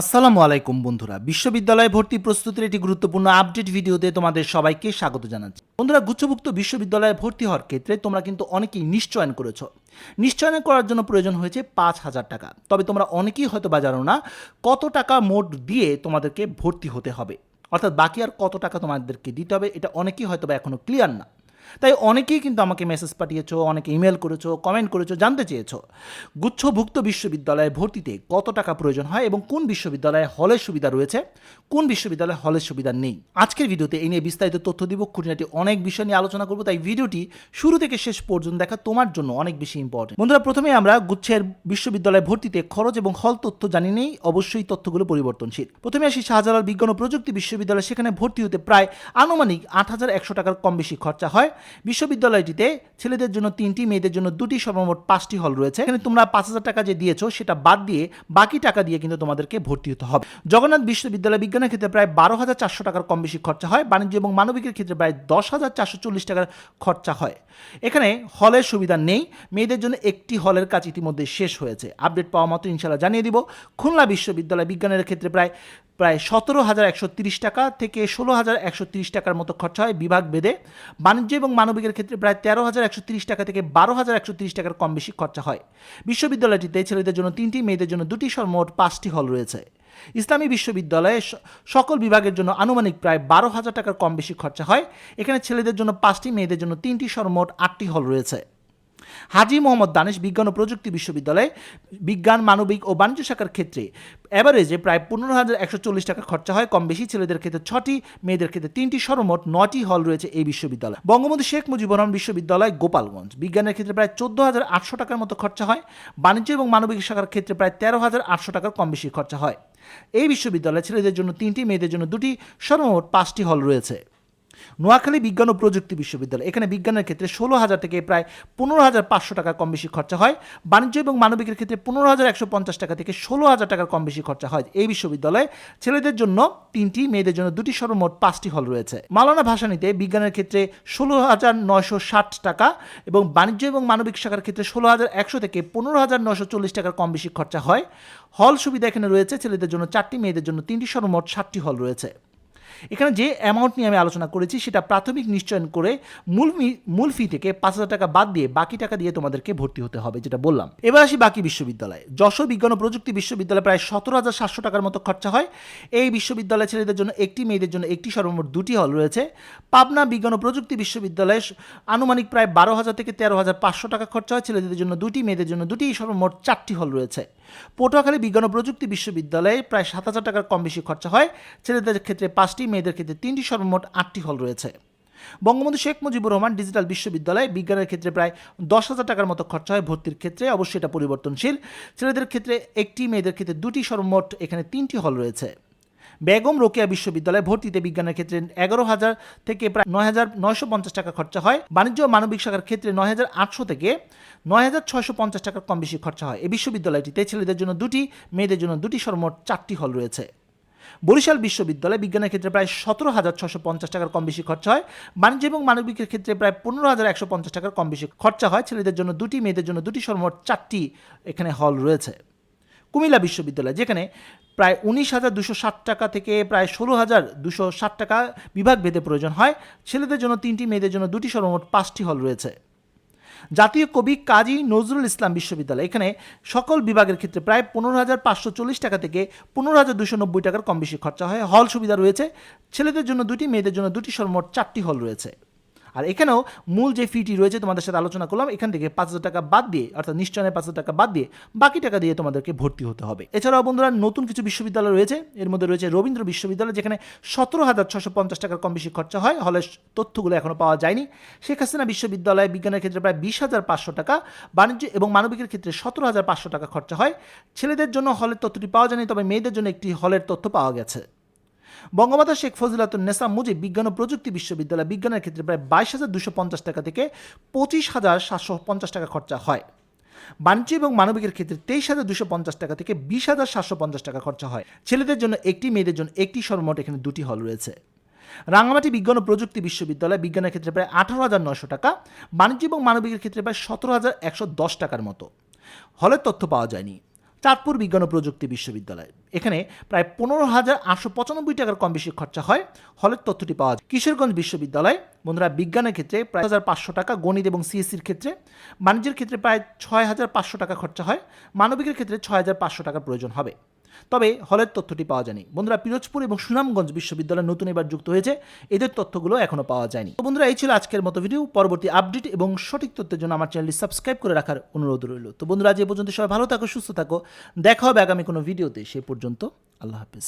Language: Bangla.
আসসালামু আলাইকুম বন্ধুরা। বিশ্ববিদ্যালয়ে ভর্তি প্রস্তুতির একটি গুরুত্বপূর্ণ আপডেট ভিডিওতে তোমাদের সবাইকে স্বাগত জানাচ্ছি। বন্ধুরা, গুচ্ছভুক্ত বিশ্ববিদ্যালয়ে ভর্তি হওয়ার ক্ষেত্রে তোমরা কিন্তু অনেকেই নিশ্চয়ন করেছ। নিশ্চয়ন করার জন্য প্রয়োজন হয়েছে পাঁচ হাজার টাকা। তবে তোমরা অনেকেই হয়তো বা জানো না কত টাকা মোট দিয়ে তোমাদেরকে ভর্তি হতে হবে। অর্থাৎ বাকি আর কত টাকা তোমাদেরকে দিতে হবে, এটা অনেকেই হয়তো বা এখনও ক্লিয়ার না। তাই অনেকেই কিন্তু আমাকে মেসেজ পাঠিয়েছো, অনেকে ইমেল করেছ কমেন্ট করেছ, জানতে চেয়েছো। গুচ্ছভুক্ত বিশ্ববিদ্যালয়ে ভর্তিতে কত টাকা প্রয়োজন হয় এবং কোন বিশ্ববিদ্যালয়ে হলের সুবিধা রয়েছে, কোন বিশ্ববিদ্যালয়ে হলের সুবিধা নেই? আজকের ভিডিওতে এই নিয়ে বিস্তারিত তথ্য দিব। খুঁটিনাটি অনেক বিষয় নিয়ে আলোচনা করব, তাই ভিডিওটি শুরু থেকে শেষ পর্যন্ত দেখা তোমার জন্য অনেক বেশি ইম্পর্টেন্ট বন্ধুরা, প্রথমে আমরা গুচ্ছের বিশ্ববিদ্যালয়ে ভর্তিতে খরচ এবং হল তথ্য জানি নেই, অবশ্যই তথ্যগুলো পরিবর্তনশীল। প্রথমে আসি শাহজালাল বিজ্ঞান ও প্রযুক্তি বিশ্ববিদ্যালয়, সেখানে ভর্তি হতে প্রায় আনুমানিক আট হাজার একশো টাকার কম বেশি খরচা হয়। বিশ্ববিদ্যালয়টিতে ছেলেদের জন্য তিনটি, মেয়েদের জন্য দুটি, সর্বমোট পাঁচটি হল রয়েছে। এখানে তোমরা পাঁচ হাজার টাকা যে দিয়েছ, সেটা বাদ দিয়ে বাকি টাকা দিয়ে কিন্তু তোমাদেরকে ভর্তি হতে হবে। জগন্নাথ বিশ্ববিদ্যালয় বিজ্ঞানের ক্ষেত্রে প্রায় বারো হাজার চারশো টাকার কম বেশি খরচা হয়। বাণিজ্য এবং মানবিকের ক্ষেত্রে প্রায় দশ হাজার চারশো চল্লিশ টাকার খরচা হয়। এখানে হলের সুবিধা নেই। মেয়েদের জন্য একটি হলের কাজ ইতিমধ্যে শেষ হয়েছে। আপডেট পাওয়া মতো ইনশাল্লাহ জানিয়ে দিব। খুলনা বিশ্ববিদ্যালয় বিজ্ঞানের ক্ষেত্রে প্রায় প্রায় সতেরো হাজার একশো তিরিশ টাকা থেকে ষোলো হাজার একশো তিরিশ টাকার মতো খরচা হয় বিভাগ বেদে। বাণিজ্য এবং মানবিকের ক্ষেত্রে প্রায় তেরো হাজার একশো তিরিশ টাকা থেকে বারো হাজার একশো তিরিশ টাকার কম বেশি খরচা হয়। বিশ্ববিদ্যালয়টিতে ছেলেদের জন্য তিনটি, মেয়েদের জন্য দুটি, সর্বমোট পাঁচটি হল রয়েছে। ইসলামী বিশ্ববিদ্যালয়ে সকল বিভাগের জন্য আনুমানিক প্রায় বারো হাজার টাকার কম বেশি খরচা হয়। এখানে ছেলেদের জন্য পাঁচটি, মেয়েদের জন্য তিনটি, সর্বমোট আটটি হল রয়েছে। হাজি মোহাম্মদ দানেশ বিজ্ঞান ও প্রযুক্তি বিশ্ববিদ্যালয়, বিজ্ঞান, মানবিক ও বাণিজ্য শাখার ক্ষেত্রে। অ্যাভারেজে প্রায় পনেরো হাজার একশো চল্লিশ টাকা খরচা হয়। কম বেশি ছেলেদের ক্ষেত্রে ছটি, মেয়েদের ক্ষেত্রে তিনটি, সর্বমোট নটি হল রয়েছে এই বিশ্ববিদ্যালয়। বঙ্গবন্ধু শেখ মুজিবুর রহমান বিশ্ববিদ্যালয়, গোপালগঞ্জ। বিজ্ঞানের ক্ষেত্রে প্রায় চোদ্দ হাজার আটশো টাকার মতো খরচা হয়। বাণিজ্য এবং মানবিক শাখার ক্ষেত্রে প্রায় তেরো হাজার আটশো টাকার কম বেশি খরচা হয়। এই বিশ্ববিদ্যালয়ে ছেলেদের জন্য তিনটি, মেয়েদের জন্য দুটি, সর্বমোট পাঁচটি হল রয়েছে। নোয়াখালী বিজ্ঞান ও প্রযুক্তি বিশ্ববিদ্যালয়। এখানে বিজ্ঞানের ক্ষেত্রে ষোলো হাজার থেকে প্রায় পনেরো হাজার পাঁচশো টাকার কম বেশি খরচা হয়। বাণিজ্য এবং মানবিকের ক্ষেত্রে পনেরো হাজার একশো পঞ্চাশ টাকা থেকে ষোলো হাজার টাকার কম বেশি খরচা হয়। এই বিশ্ববিদ্যালয়ে ছেলেদের জন্য তিনটি, মেয়েদের জন্য দুটি, সর্বমোট পাঁচটি হল রয়েছে। মালানা ভাসানীতে বিজ্ঞানের ক্ষেত্রে ষোলো হাজার নয়শো ষাট টাকা এবং বাণিজ্য এবং মানবিক শাখার ক্ষেত্রে ষোলো হাজার একশো থেকে পনেরো হাজার নয়শো চল্লিশ টাকার কম বেশি খরচা হয়। হল সুবিধা এখানে রয়েছে। ছেলেদের জন্য চারটি, মেয়েদের জন্য তিনটি, সর্বমোট ষাটটি হল রয়েছে। এখানে যে অ্যামাউন্ট নিয়ে আমি আলোচনা করেছি, সেটা প্রাথমিক নিশ্চয়ন করে মূল মূল ফি থেকে পাঁচ হাজার টাকা বাদ দিয়ে বাকি টাকা দিয়ে তোমাদেরকে ভর্তি হতে হবে, যেটা বললাম। এবার আসি বাকি বিশ্ববিদ্যালয়। যশোর বিজ্ঞান ও প্রযুক্তি বিশ্ববিদ্যালয় প্রায় সতেরো হাজার সাতশো টাকার মতো খরচা হয়। এই বিশ্ববিদ্যালয় ছেলেদের জন্য একটি, মেয়েদের জন্য একটি, সর্বমোট দুটি হল রয়েছে। পাবনা বিজ্ঞান ও প্রযুক্তি বিশ্ববিদ্যালয়ে আনুমানিক প্রায় বারো হাজার থেকে তেরো হাজার পাঁচশো টাকা খরচা হয়। ছেলেদের জন্য দুটি, মেয়েদের জন্য দুটি, সর্বমোট চারটি হল রয়েছে। পটুয়াখালী বিজ্ঞান ও প্রযুক্তি বিশ্ববিদ্যালয়ে প্রায় সাত হাজার টাকার কম বেশি খরচা হয়। ছেলেদের ক্ষেত্রে পাঁচটি, মেয়েদের ক্ষেত্রে তিনটি, সর্বমোট আটটি হল রয়েছে। বঙ্গবন্ধু শেখ মুজিবুর রহমান ডিজিটাল বিশ্ববিদ্যালয়ে বিজ্ঞানের ক্ষেত্রে প্রায় দশ হাজার টাকার মতো খরচা হয় ভর্তির ক্ষেত্রে। অবশ্যই এটা পরিবর্তনশীল। ছেলেদের ক্ষেত্রে একটি, মেয়েদের ক্ষেত্রে দুটি, সর্বমোট এখানে তিনটি হল রয়েছে। বেগম রোকেয়া বিশ্ববিদ্যালয়ে ভর্তিতে বিজ্ঞানের ক্ষেত্রে এগারো হাজার থেকে প্রায় নয় হাজার নয়শো পঞ্চাশ টাকা খরচা হয়। বাণিজ্য ও মানবিক শাখার ক্ষেত্রে নয় হাজার আটশো থেকে নয় হাজার ছয়শো পঞ্চাশ টাকার কম বেশি খরচা হয়। এই বিশ্ববিদ্যালয়টিতে ছেলেদের জন্য দুটি, মেয়েদের জন্য দুটি সর্বমোট চারটি হল রয়েছে। বরিশাল বিশ্ববিদ্যালয় বিজ্ঞানের ক্ষেত্রে প্রায় সতেরো হাজার ছশো পঞ্চাশ টাকার কম বেশি খরচা হয়। বাণিজ্য এবং মানবিকের ক্ষেত্রে প্রায় পনেরো হাজার একশো পঞ্চাশ টাকার কম বেশি খরচা হয়। ছেলেদের জন্য দুটি, মেয়েদের জন্য দুটি সর্বমোট চারটি এখানে হল রয়েছে। কুমিল্লা বিশ্ববিদ্যালয়, যেখানে প্রায় উনিশ হাজার দুশো ষাট টাকা থেকে প্রায় ষোলো হাজার দুশো ষাট টাকা বিভাগ ভেদে প্রয়োজন হয়। ছেলেদের জন্য তিনটি, মেয়েদের জন্য দুটি, সর্বমোট পাঁচটি হল রয়েছে। জাতীয় কবি কাজী নজরুল ইসলাম বিশ্ববিদ্যালয়, এখানে সকল বিভাগের ক্ষেত্রে প্রায় পনেরো হাজার পাঁচশো চল্লিশ টাকা থেকে পনেরো হাজার দুশো নব্বই টাকার কম বেশি খরচা হয়। হল সুবিধা রয়েছে। ছেলেদের জন্য দুটি, মেয়েদের জন্য দুটি, সর্বমোট চারটি হল রয়েছে। আর এখানেও মূল যে ফিটি রয়েছে তোমাদের সাথে আলোচনা করলাম, এখান থেকে পাঁচ হাজার টাকা বাদ দিয়ে, অর্থাৎ নিশ্চয়নের পাঁচ হাজার টাকা বাদ দিয়ে বাকি টাকা দিয়ে তোমাদেরকে ভর্তি হতে হবে। এছাড়াও বন্ধুরা নতুন কিছু বিশ্ববিদ্যালয় রয়েছে, এর মধ্যে রয়েছে রবীন্দ্র বিশ্ববিদ্যালয়, যেখানে সতেরো হাজার ছশো পঞ্চাশ টাকার কম বেশি খরচা হয় হলের তথ্যগুলো এখনও পাওয়া যায়নি। শেখ হাসিনা বিশ্ববিদ্যালয় বিজ্ঞানের ক্ষেত্রে প্রায় বিশ হাজার পাঁচশো টাকা, বাণিজ্য এবং মানবিকের ক্ষেত্রে সতেরো হাজার পাঁচশো টাকা খরচা হয়। ছেলেদের জন্য হলের তথ্যটি পাওয়া যায়নি, তবে মেয়েদের জন্য একটি হলের তথ্য পাওয়া গেছে। বঙ্গমাতা শেখ ফজিলাতুন নেসা মুজিব বিজ্ঞান ও প্রযুক্তি বিশ্ববিদ্যালয় বিজ্ঞানের ক্ষেত্রে প্রায় বাইশ হাজার দুশো পঞ্চাশ টাকা থেকে পঁচিশ হাজার সাতশো পঞ্চাশ টাকা খরচা হয়। বাণিজ্য এবং মানবিকের ক্ষেত্রে তেইশ হাজার দুশো পঞ্চাশ টাকা থেকে বিশ হাজার সাতশো পঞ্চাশ টাকা খরচা হয়। ছেলেদের জন্য একটি, মেয়েদের জন্য একটি সর্বমোট এখানে দুটি হল রয়েছে। রাঙামাটি বিজ্ঞান ও প্রযুক্তি বিশ্ববিদ্যালয় বিজ্ঞানের ক্ষেত্রে প্রায় আঠারো হাজার নশো টাকা, বাণিজ্য এবং মানবিকের ক্ষেত্রে প্রায় সতেরো হাজার একশো দশ টাকার মতো। হলের তথ্য পাওয়া যায়নি। চাঁদপুর বিজ্ঞান ও প্রযুক্তি বিশ্ববিদ্যালয়। এখানে প্রায় পনেরো হাজার আটশো পঁচানব্বই টাকার কম বেশি খরচা হয়। হলের তথ্যটি পাওয়া যায়। কিশোরগঞ্জ বিশ্ববিদ্যালয়, বন্ধুরা, বিজ্ঞানের ক্ষেত্রে প্রায় হাজার পাঁচশো টাকা, গণিত এবং সিএসসির ক্ষেত্রে। বাণিজ্যের ক্ষেত্রে প্রায় ছয় হাজার পাঁচশো টাকা খরচা হয়। মানবিকের ক্ষেত্রে ছয় হাজার পাঁচশো টাকার প্রয়োজন হবে। তবে হলের তথ্যটি পাওয়া যায়নি। বন্ধুরা, পিরোজপুর এবং সুনামগঞ্জ বিশ্ববিদ্যালয় নতুন এবার যুক্ত হয়েছে। এদের তথ্যগুলো এখনও পাওয়া যায়নি। তো বন্ধুরা, এই ছিল আজকের মতো ভিডিও পরবর্তী আপডেট এবং সঠিক তথ্যের জন্য আমার চ্যানেলটি সাবস্ক্রাইব করে রাখার অনুরোধ রইল। তো বন্ধুরা, আজ এ পর্যন্ত সবাই ভালো থাকো, সুস্থ থাকো। দেখা হবে আগামী কোনো ভিডিওতে সে পর্যন্ত আল্লাহ হাফিজ।